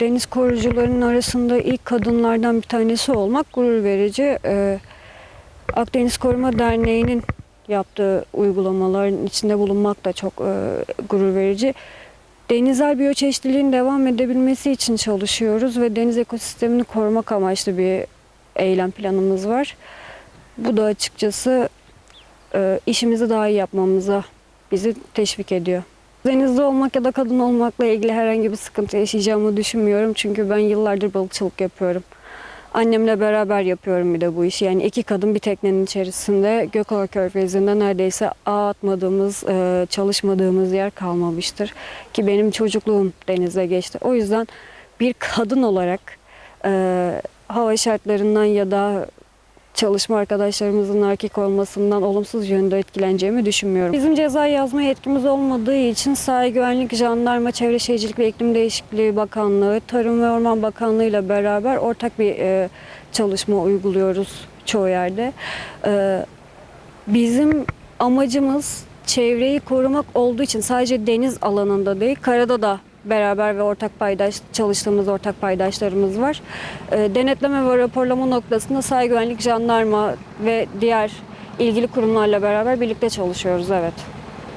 deniz korucularının arasında ilk kadınlardan bir tanesi olmak gurur verici. E, Akdeniz Koruma Derneği'nin yaptığı uygulamaların içinde bulunmak da çok e, gurur verici. Denizel biyoçeşitliliğin devam edebilmesi için çalışıyoruz ve deniz ekosistemini korumak amaçlı bir eylem planımız var. Bu da açıkçası e, işimizi daha iyi yapmamıza bizi teşvik ediyor. Denizde olmak ya da kadın olmakla ilgili herhangi bir sıkıntı yaşayacağımı düşünmüyorum. Çünkü ben yıllardır balıkçılık yapıyorum. Annemle beraber yapıyorum bir de bu işi. Yani iki kadın bir teknenin içerisinde Gökova Körfezi'nde neredeyse ağ atmadığımız, e, çalışmadığımız yer kalmamıştır. Ki benim çocukluğum denizde geçti. O yüzden bir kadın olarak e, hava şartlarından ya da çalışma arkadaşlarımızın erkek olmasından olumsuz yönde etkileneceğimi düşünmüyorum. Bizim ceza yazma yetkimiz olmadığı için Sahil Güvenlik, Jandarma, Çevre Şehircilik ve İklim Değişikliği Bakanlığı, Tarım ve Orman Bakanlığı ile beraber ortak bir e, çalışma uyguluyoruz çoğu yerde. E, bizim amacımız çevreyi korumak olduğu için sadece deniz alanında değil, karada da beraber ve ortak paydaş çalıştığımız ortak paydaşlarımız var. E, denetleme ve raporlama noktasında sahil güvenlik, jandarma ve diğer ilgili kurumlarla beraber birlikte çalışıyoruz evet.